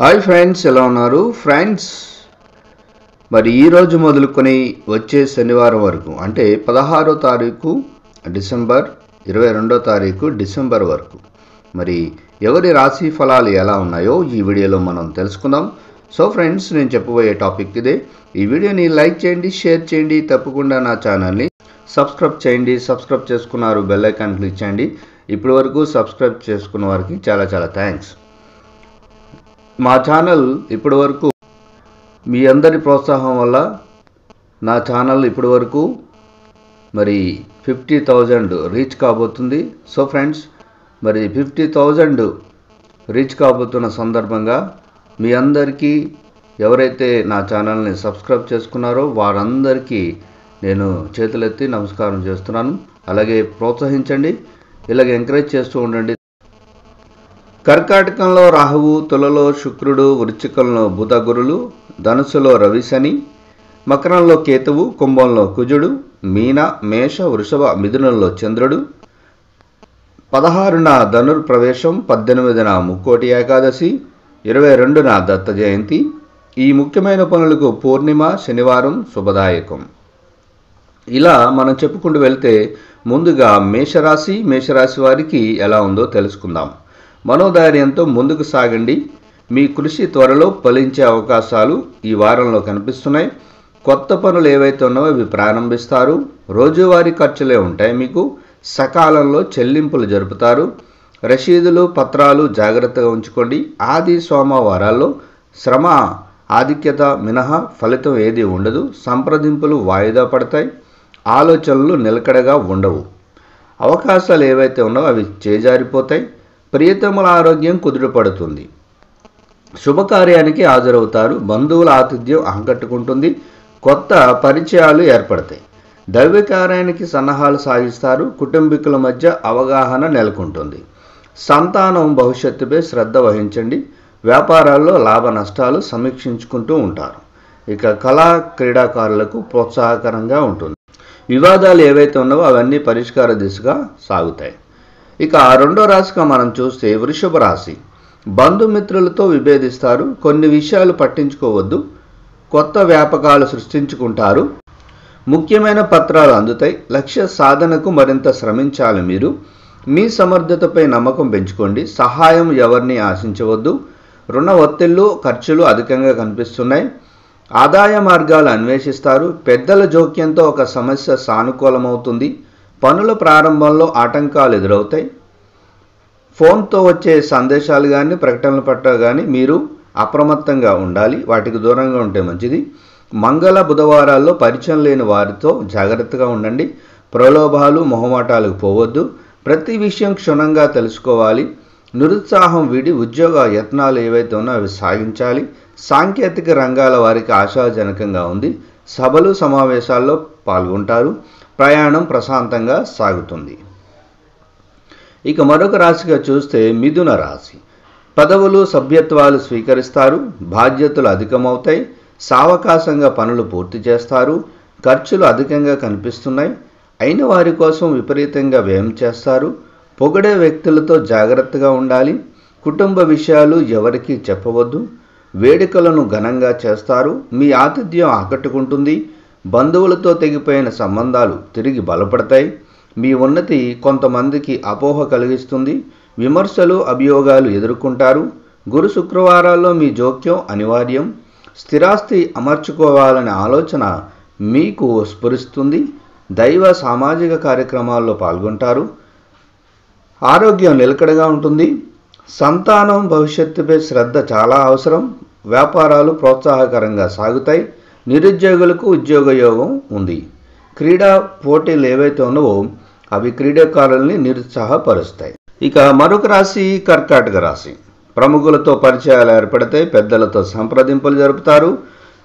Hi friends ఎలా ఉన్నారు? Friends మరి ఈ రోజు మొదలుకొని వచ్చే శనివారం వరకు అంటే పదహారో తారీఖు డిసెంబర్ ఇరవై రెండో తారీఖు డిసెంబర్ వరకు. మరి ఎవరి రాశి ఫలాలు ఎలా ఉన్నాయో ఈ వీడియోలో మనం తెలుసుకుందాం. సో ఫ్రెండ్స్ నేను చెప్పబోయే టాపిక్ ఇదే. ఈ వీడియోని లైక్ చేయండి షేర్ చేయండి తప్పకుండా నా ఛానల్ని సబ్స్క్రైబ్ చేయండి సబ్స్క్రైబ్ చేసుకున్నారు బెల్ ఐకాన్ క్లిక్ చేయండి. ఇప్పటి వరకు సబ్స్క్రైబ్ చేసుకున్న వారికి చాలా చాలా థ్యాంక్స్. మా ఛానల్ ఇప్పటి వరకు మీ అందరి ప్రోత్సాహం వల్ల నా ఛానల్ ఇప్పటి వరకు మరి ఫిఫ్టీ థౌజండ్ రీచ్ కాబోతుంది. సో ఫ్రెండ్స్ మరి ఫిఫ్టీ థౌజండ్ రీచ్ కాబోతున్న సందర్భంగా మీ అందరికీ ఎవరైతే నా ఛానల్ని సబ్స్క్రైబ్ చేసుకున్నారో వారందరికీ నేను చేతులెత్తి నమస్కారం చేస్తున్నాను. అలాగే ప్రోత్సహించండి. ఇలాగ ఎంకరేజ్ చేస్తూ ఉండండి. కర్కాటకంలో రాహువు తులలో శుక్రుడు వృచ్చికంలో బుధగురులు ధనుసులో రవిశని మకరంలో కేతువు కుంభంలో కుజుడు మీన మేష వృషభ మిథునంలో చంద్రుడు పదహారున ధనుర్ప్రవేశం పద్దెనిమిదిన ముక్కోటి ఏకాదశి ఇరవై రెండున దత్త జయంతి. ఈ ముఖ్యమైన పనులకు పూర్ణిమ శనివారం శుభదాయకం. ఇలా మనం చెప్పుకుంటూ వెళ్తే ముందుగా మేషరాశి మేషరాశి వారికి ఎలా ఉందో తెలుసుకుందాం. మనోధైర్యంతో ముందుకు సాగండి. మీ కృషి త్వరలో ఫలించే అవకాశాలు ఈ వారంలో కనిపిస్తున్నాయి. కొత్త పనులు ఏవైతే ఉన్నావో అవి ప్రారంభిస్తారు. రోజువారీ ఖర్చులే ఉంటాయి మీకు. సకాలంలో చెల్లింపులు జరుపుతారు. రసీదులు పత్రాలు జాగ్రత్తగా ఉంచుకోండి. ఆది సోమవారాల్లో శ్రమ ఆధిక్యత మినహా ఫలితం ఏది ఉండదు. సంప్రదింపులు వాయిదా పడతాయి. ఆలోచనలు నిలకడగా ఉండవు. అవకాశాలు ఏవైతే ఉన్నావో అవి చేజారిపోతాయి. ప్రియతముల ఆరోగ్యం కుదుటపడుతుంది. శుభకార్యానికి హాజరవుతారు. బంధువుల ఆతిథ్యం ఆకట్టుకుంటుంది కొత్త పరిచయాలు ఏర్పడతాయి. దైవకార్యానికి సన్నాహాలు సాగిస్తారు. కుటుంబీకుల మధ్య అవగాహన నెలకొంటుంది. సంతానం భవిష్యత్తుపై శ్రద్ధ వహించండి. వ్యాపారాల్లో లాభ నష్టాలు సమీక్షించుకుంటూ ఉంటారు. ఇక కళా క్రీడాకారులకు ప్రోత్సాహకరంగా ఉంటుంది. వివాదాలు ఏవైతే ఉన్నావో అవన్నీ పరిష్కార దిశగా సాగుతాయి. ఇక రెండో రాశిగా మనం చూస్తే వృషభ రాశి. బంధుమిత్రులతో విభేదిస్తారు కొన్ని విషయాలు పట్టించుకోవద్దు కొత్త వ్యాపకాలు సృష్టించుకుంటారు. ముఖ్యమైన పత్రాలు అందుతాయి లక్ష్య సాధనకు మరింత శ్రమించాలి మీరు. మీ సమర్థతపై నమ్మకం పెంచుకోండి సహాయం ఎవరిని ఆశించవద్దు. రుణ ఒత్తిళ్ళు ఖర్చులు అధికంగా కనిపిస్తున్నాయి. ఆదాయ మార్గాలు అన్వేషిస్తారు పెద్దల జోక్యంతో ఒక సమస్య సానుకూలమవుతుంది. పనుల ప్రారంభంలో ఆటంకాలు ఎదురవుతాయి. ఫోన్తో వచ్చే సందేశాలు కానీ ప్రకటనలు పట్ల కానీ మీరు అప్రమత్తంగా ఉండాలి. వాటికి దూరంగా ఉంటే మంచిది. మంగళ బుధవారాల్లో పరిచయం లేని వారితో జాగ్రత్తగా ఉండండి. ప్రలోభాలు మొహమాటాలకు పోవద్దు. ప్రతి విషయం క్షుణ్ణంగా తెలుసుకోవాలి. నిరుత్సాహం వీడి ఉద్యోగ యత్నాలు ఏవైతే ఉన్నా అవి సాగించాలి. సాంకేతిక రంగాల వారికి ఆశాజనకంగా ఉంది. సభలు సమావేశాల్లో పాల్గొంటారు. ప్రయాణం ప్రశాంతంగా సాగుతుంది. ఇక మరొక రాశిగా చూస్తే మిథున రాశి. పదవులు సభ్యత్వాలు స్వీకరిస్తారు బాధ్యతలు అధికమవుతాయి సావకాశంగా పనులు పూర్తి చేస్తారు ఖర్చులు అధికంగా కనిపిస్తున్నాయి అయిన వారి కోసం విపరీతంగా వ్యయం చేస్తారు పొగడే వ్యక్తులతో జాగ్రత్తగా ఉండాలి కుటుంబ విషయాలు ఎవరికీ చెప్పవద్దు వేడుకలను ఘనంగా చేస్తారు మీ ఆతిథ్యం ఆకట్టుకుంటుంది బంధువులతో తెగిపోయిన సంబంధాలు తిరిగి బలపడతాయి. మీ ఉన్నతి కొంతమందికి అపోహ కలిగిస్తుంది. విమర్శలు అభియోగాలు ఎదుర్కొంటారు. గురు శుక్రవారాల్లో మీ జోక్యం అనివార్యం. స్థిరాస్తి అమర్చుకోవాలనే ఆలోచన మీకు స్ఫురిస్తుంది. దైవ సామాజిక కార్యక్రమాల్లో పాల్గొంటారు. ఆరోగ్యం నిలకడగా ఉంటుంది. సంతానం భవిష్యత్తుపై శ్రద్ధ చాలా అవసరం. వ్యాపారాలు ప్రోత్సాహకరంగా సాగుతాయి. నిరుద్యోగులకు ఉద్యోగ యోగం ఉంది. క్రీడా పోటీలు ఏవైతే ఉన్నావో అవి క్రీడాకారుల్ని నిరుత్సాహపరుస్తాయి. ఇక మరొక రాశి కర్కాటక రాశి. ప్రముఖులతో పరిచయాలు ఏర్పడితే పెద్దలతో సంప్రదింపులు జరుపుతారు.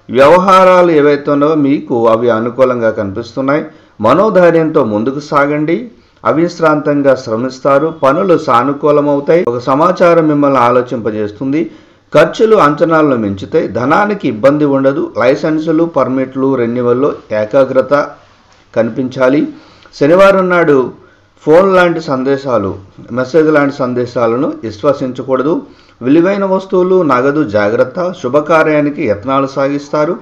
వ్యవహారాలు ఏవైతే ఉన్నావో మీకు అవి అనుకూలంగా కనిపిస్తున్నాయి. మనోధైర్యంతో ముందుకు సాగండి. అవిశ్రాంతంగా శ్రమిస్తారు. పనులు సానుకూలమవుతాయి. ఒక సమాచారం మిమ్మల్ని ఆలోచింపజేస్తుంది. ఖర్చులు అంచనాలను మించితే ధనానికి ఇబ్బంది ఉండదు. లైసెన్సులు పర్మిట్లు రెన్యువల్లో ఏకాగ్రత కనిపించాలి. శనివారం నాడు ఫోన్ లాంటి సందేశాలు మెసేజ్ లాంటి సందేశాలను విశ్వసించకూడదు. విలువైన వస్తువులు నగదు జాగ్రత్త శుభకార్యానికి యత్నాలు సాగిస్తారు.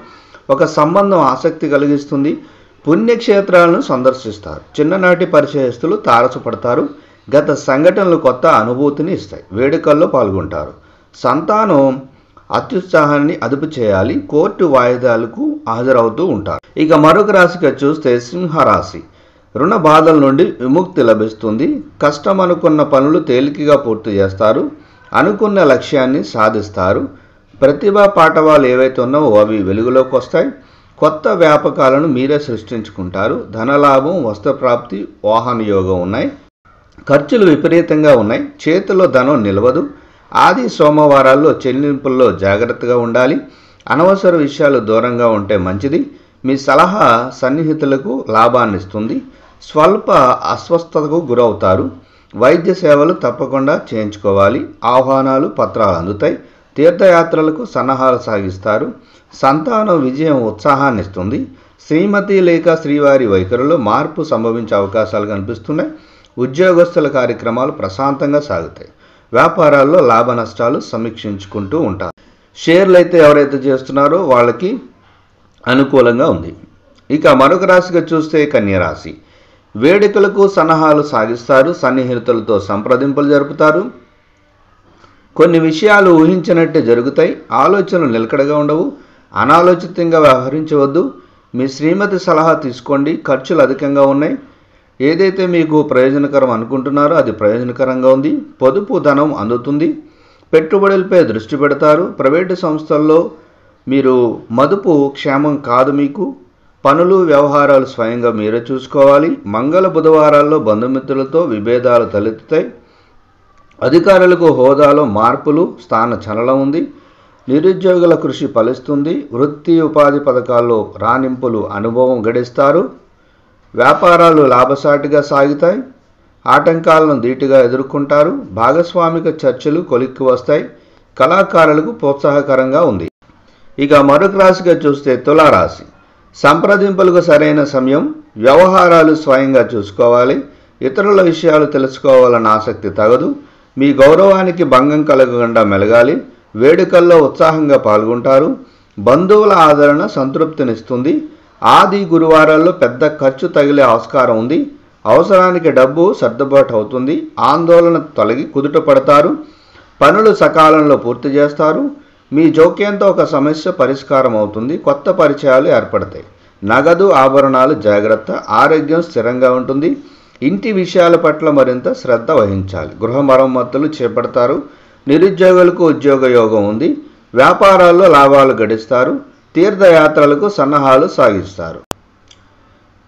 ఒక సంబంధం ఆసక్తి కలిగిస్తుంది. పుణ్యక్షేత్రాలను సందర్శిస్తారు. చిన్ననాటి పరిచయస్తులు తారసపడతారు. గత సంఘటనలు కొత్త అనుభూతిని ఇస్తాయి. వేడుకల్లో పాల్గొంటారు. సంతానం అత్యుత్సాహాన్ని అదుపు చేయాలి. కోర్టు వాయిదాలకు హాజరవుతూ ఉంటారు. ఇక మరొక రాశిగా చూస్తే సింహరాశి. రుణ బాధల నుండి విముక్తి లభిస్తుంది. కష్టం అనుకున్న పనులు తేలికగా పూర్తి చేస్తారు. అనుకున్న లక్ష్యాన్ని సాధిస్తారు. ప్రతిభా పాఠవాలు ఏవైతే ఉన్నావో అవి వెలుగులోకి వస్తాయి. కొత్త వ్యాపకాలను మీరే సృష్టించుకుంటారు. ధనలాభం వస్త్రప్రాప్తి వాహన యోగం ఉన్నాయి. ఖర్చులు విపరీతంగా ఉన్నాయి. చేతిలో ధనం నిలవదు. ఆది సోమవారాల్లో చెల్లింపుల్లో జాగ్రత్తగా ఉండాలి. అనవసర విషయాలు దూరంగా ఉంటే మంచిది. మీ సలహా సన్నిహితులకు లాభాన్ని ఇస్తుంది స్వల్ప అస్వస్థతకు గురవుతారు. వైద్య సేవలు తప్పకుండా చేయించుకోవాలి. ఆహ్వానాలు పత్రాలు అందుతాయి. తీర్థయాత్రలకు సన్నాహాలు సాగిస్తారు. సంతానం విజయం ఉత్సాహాన్ని ఇస్తుంది శ్రీమతి లేక శ్రీవారి వైఖరిలో మార్పు సంభవించే అవకాశాలు కనిపిస్తున్నాయి. ఉద్యోగస్తుల కార్యక్రమాలు ప్రశాంతంగా సాగుతాయి. వ్యాపారాల్లో లాభ నష్టాలు సమీక్షించుకుంటూ ఉంటారు. షేర్లు అయితే ఎవరైతే చేస్తున్నారో వాళ్ళకి అనుకూలంగా ఉంది. ఇక మరొక రాశిగా చూస్తే కన్యరాశి వేడుకలకు సలహాలు సాగిస్తారు సన్నిహితులతో సంప్రదింపులు జరుపుతారు. కొన్ని విషయాలు ఊహించినట్టే జరుగుతాయి. ఆలోచనలు నిలకడగా ఉండవు. అనాలోచితంగా వ్యవహరించవద్దు. మీ శ్రీమతి సలహా తీసుకోండి. ఖర్చులు అధికంగా ఉన్నాయి. ఏదైతే మీకు ప్రయోజనకరం అనుకుంటున్నారో అది ప్రయోజనకరంగా ఉంది. పొదుపు ధనం అందుతుంది. పెట్టుబడులపై దృష్టి పెడతారు. ప్రైవేటు సంస్థల్లో మీరు మదుపు క్షేమం కాదు మీకు. పనులు వ్యవహారాలు స్వయంగా మీరే చూసుకోవాలి. మంగళ బుధవారాల్లో బంధుమిత్రులతో విభేదాలు తలెత్తుతాయి. అధికారులకు హోదాలో మార్పులు స్థాన చలనం ఉంది. నిరుద్యోగుల కృషి ఫలిస్తుంది. వృత్తి ఉపాధి పథకాల్లో రాణింపులు అనుభవం గడిస్తారు. వ్యాపారాలు లాభసాటిగా సాగుతాయి ఆటంకాలను ధీటుగా ఎదుర్కొంటారు భాగస్వామిక చర్చలు కొలిక్కి వస్తాయి కళాకారులకు ప్రోత్సాహకరంగా ఉంది. ఇక మరొక రాశిగా చూస్తే తులారాశి. సంప్రదింపులకు సరైన సమయం వ్యవహారాలు స్వయంగా చూసుకోవాలి ఇతరుల విషయాలు తెలుసుకోవాలన్న ఆసక్తి తగదు మీ గౌరవానికి భంగం కలగకుండా మెలగాలి వేడుకల్లో ఉత్సాహంగా పాల్గొంటారు బంధువుల ఆదరణ సంతృప్తినిస్తుంది ఆది గురువారాల్లో పెద్ద ఖర్చు తగిలే ఆస్కారం ఉంది. అవసరానికి డబ్బు సర్దుబాటు అవుతుంది. ఆందోళన తొలగి కుదుట పడతారు. పనులు సకాలంలో పూర్తి చేస్తారు. మీ జోక్యంతో ఒక సమస్య పరిష్కారం అవుతుంది. కొత్త పరిచయాలు ఏర్పడతాయి. నగదు ఆభరణాలు జాగ్రత్త ఆరోగ్యం స్థిరంగా ఉంటుంది. ఇంటి విషయాల పట్ల మరింత శ్రద్ధ వహించాలి. గృహ మరమ్మతులు చేపడతారు. నిరుద్యోగులకు ఉద్యోగ యోగం ఉంది. వ్యాపారాల్లో లాభాలు గడిస్తారు. తీర్థయాత్రలకు సన్నాహాలు సాగిస్తారు.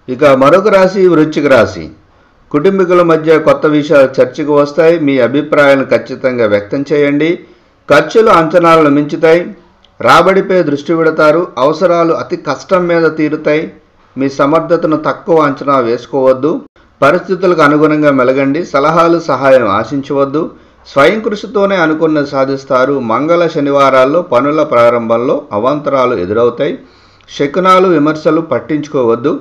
ఇక మరొక రాశి వృశ్చిక రాశి. కుటుంబీకుల మధ్య కొత్త విషయాలు చర్చకు వస్తాయి. మీ అభిప్రాయాలను ఖచ్చితంగా వ్యక్తం చేయండి. ఖర్చులు అంచనాలను మించుతాయి. రాబడిపై దృష్టి పెడతారు. అవసరాలు అతి కష్టం మీద తీరుతాయి. మీ సమర్థతను తక్కువ అంచనా వేసుకోవద్దు. పరిస్థితులకు అనుగుణంగా మెలగండి. సలహాలు సహాయం ఆశించవద్దు. స్వయం కృషితోనే అనుకున్నది సాధిస్తారు. మంగళ శనివారాల్లో పనుల ప్రారంభంలో అవాంతరాలు ఎదురవుతాయి. శకునాలు విమర్శలు పట్టించుకోవద్దు.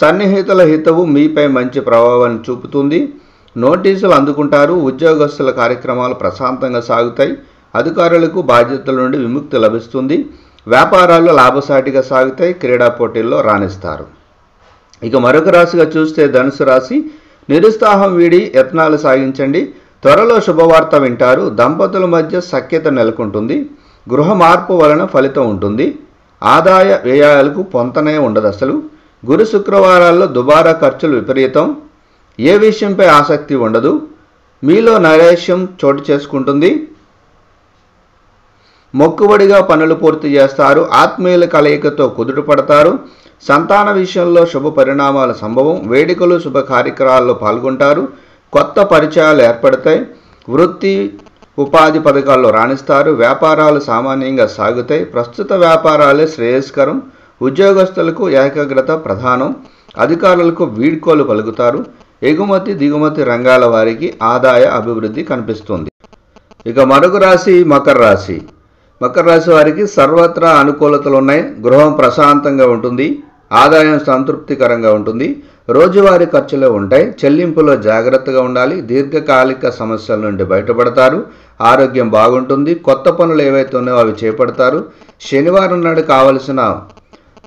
సన్నిహితుల హితవు మీపై మంచి ప్రభావాన్ని చూపుతుంది. నోటీసులు అందుకుంటారు. ఉద్యోగస్తుల కార్యక్రమాలు ప్రశాంతంగా సాగుతాయి. అధికారులకు బాధ్యతల నుండి విముక్తి లభిస్తుంది. వ్యాపారాల్లో లాభసాటిగా సాగుతాయి. క్రీడా పోటీల్లో రాణిస్తారు. ఇక మరొక రాశిగా చూస్తే ధనుసు రాశి. నిరుత్సాహం వీడి యత్నాలు సాగించండి. త్వరలో శుభవార్త వింటారు. దంపతుల మధ్య సఖ్యత నెలకొంటుంది. గృహ మార్పు వలన ఫలితం ఉంటుంది. ఆదాయ వ్యయాలకు పొంతనే ఉండదు అసలు. గురు శుక్రవారాల్లో దుబారా ఖర్చులు విపరీతం. ఏ విషయంపై ఆసక్తి ఉండదు. మీలో నైరాశ్యం చోటు చేసుకుంటుంది. మొక్కుబడిగా పనులు పూర్తి చేస్తారు. ఆత్మీయుల కలయికతో కుదుట పడతారు. సంతాన విషయంలో శుభ పరిణామాల సంభవం. వేడుకలు శుభ కార్యక్రమాల్లో పాల్గొంటారు. కొత్త పరిచయాలు ఏర్పడతాయి. వృత్తి ఉపాధి పథకాల్లో రాణిస్తారు. వ్యాపారాలు సామాన్యంగా సాగుతాయి. ప్రస్తుత వ్యాపారాలే శ్రేయస్కరం. ఉద్యోగస్తులకు ఏకాగ్రత ప్రధానం. అధికారులకు వీడ్కోలు పలుకుతారు. ఎగుమతి దిగుమతి రంగాల వారికి ఆదాయ అభివృద్ధి కనిపిస్తుంది. ఇక మరొక రాశి మకర రాశి. మకర రాశి వారికి సర్వత్రా అనుకూలతలు ఉన్నాయి. గృహం ప్రశాంతంగా ఉంటుంది. ఆదాయం సంతృప్తికరంగా ఉంటుంది. రోజువారీ ఖర్చులు ఉంటాయి. చెల్లింపులో జాగ్రత్తగా ఉండాలి. దీర్ఘకాలిక సమస్యల నుండి బయటపడతారు. ఆరోగ్యం బాగుంటుంది. కొత్త పనులు ఏవైతే ఉన్నాయో అవి చేపడతారు. శనివారం నాడు కావలసిన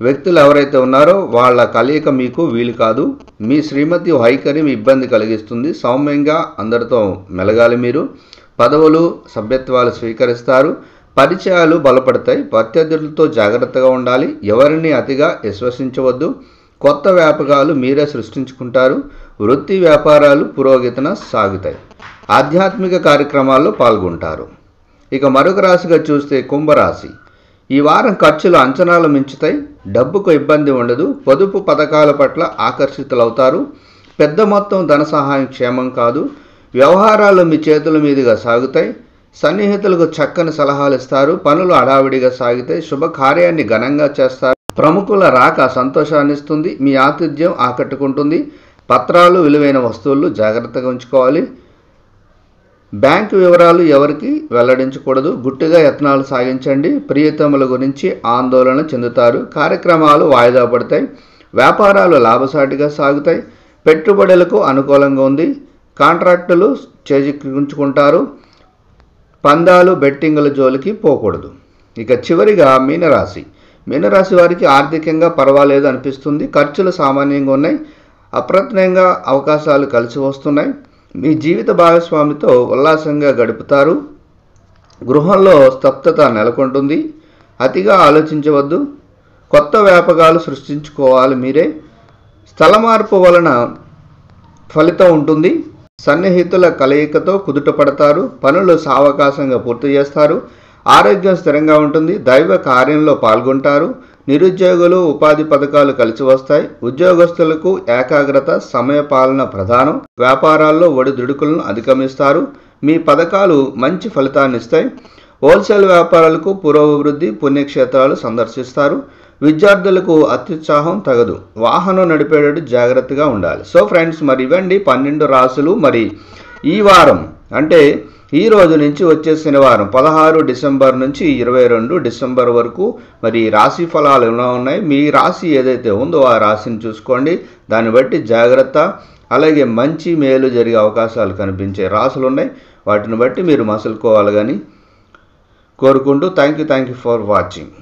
వ్యక్తులు ఎవరైతే ఉన్నారో వాళ్ళ కలయిక మీకు వీలు కాదు. మీ శ్రీమతి వైఖరి మీ ఇబ్బంది కలిగిస్తుంది. సౌమ్యంగా అందరితో మెలగాలి మీరు. పదవులు సభ్యత్వాలు స్వీకరిస్తారు. పరిచయాలు బలపడతాయి. ప్రత్యర్థులతో జాగ్రత్తగా ఉండాలి. ఎవరిని అతిగా విశ్వసించవద్దు. కొత్త వ్యాపకాలు మీరే సృష్టించుకుంటారు వృత్తి వ్యాపారాలు పురోగతిన సాగుతాయి. ఆధ్యాత్మిక కార్యక్రమాల్లో పాల్గొంటారు. ఇక మరొక రాశిగా చూస్తే కుంభరాశి. ఈ వారం ఖర్చులు అంచనాలు మించుతాయి డబ్బుకు ఇబ్బంది ఉండదు పొదుపు పథకాల పట్ల ఆకర్షితులవుతారు పెద్ద మొత్తం ధన సహాయం క్షేమం కాదు వ్యవహారాలు మీ చేతుల మీదుగా సాగుతాయి సన్నిహితులకు చక్కని సలహాలు ఇస్తారు పనులు హడావిడిగా సాగితే శుభకార్యాన్ని ఘనంగా చేస్తారు. ప్రముఖుల రాక సంతోషాన్నిస్తుంది మీ ఆతిథ్యం ఆకట్టుకుంటుంది. పత్రాలు విలువైన వస్తువులు జాగ్రత్తగా ఉంచుకోవాలి. బ్యాంకు వివరాలు ఎవరికి వెల్లడించకూడదు. గుట్టుగా యత్నాలు సాగించండి. ప్రియతముల గురించి ఆందోళన చెందుతారు. కార్యక్రమాలు వాయిదా పడతాయి. వ్యాపారాలు లాభసాటిగా సాగుతాయి. పెట్టుబడులకు అనుకూలంగా ఉంది. కాంట్రాక్టులు చేజిక్కించుకుంటారు. పందాలు బెట్టింగుల జోలికి పోకూడదు. ఇక చివరిగా మీనరాశి. మీనరాశి వారికి ఆర్థికంగా పర్వాలేదు అనిపిస్తుంది. ఖర్చులు సామాన్యంగా ఉన్నాయి. అప్రత్నంగా అవకాశాలు కలిసి వస్తున్నాయి. మీ జీవిత భాగస్వామితో ఉల్లాసంగా గడుపుతారు. గృహంలో స్తబ్దత నెలకొంటుంది. అతిగా ఆలోచించవద్దు. కొత్త వ్యాపకాలు సృష్టించుకోవాలి మీరే. స్థల మార్పు వలన ఫలితం ఉంటుంది. సన్నిహితుల కలయికతో కుదుట పడతారు. పనులు సావకాశంగా పూర్తి చేస్తారు. ఆరోగ్యం స్థిరంగా ఉంటుంది దైవ కార్యంలో పాల్గొంటారు నిరుద్యోగులు ఉపాధి పథకాలు కలిసి వస్తాయి ఉద్యోగస్తులకు ఏకాగ్రత సమయపాలన ప్రధానం. వ్యాపారాల్లో ఒడిదుడుకులను అధిగమిస్తారు. మీ పథకాలు మంచి ఫలితాన్ని ఇస్తాయి. హోల్సేల్ వ్యాపారాలకు పురోభివృద్ధి పుణ్యక్షేత్రాలు సందర్శిస్తారు. విద్యార్థులకు అత్యుత్సాహం తగదు. వాహనం నడిపేటట్టు జాగ్రత్తగా ఉండాలి. సో ఫ్రెండ్స్ మరి ఇవ్వండి పన్నెండు రాసులు. మరి ఈ వారం అంటే ఈ రోజు నుంచి వచ్చే శనివారం పదహారు డిసెంబర్ నుంచి ఇరవై రెండు డిసెంబర్ వరకు మరి రాశి ఫలాలు ఎలా ఉన్నాయి? మీ రాశి ఏదైతే ఉందో ఆ రాశిని చూసుకోండి. దాన్ని బట్టి జాగ్రత్త. అలాగే మంచి మేలు జరిగే అవకాశాలు కనిపించే రాసులు ఉన్నాయి. వాటిని బట్టి మీరు మసులుకోవాలి కానీ కోరుకుంటూ thank you thank you for watching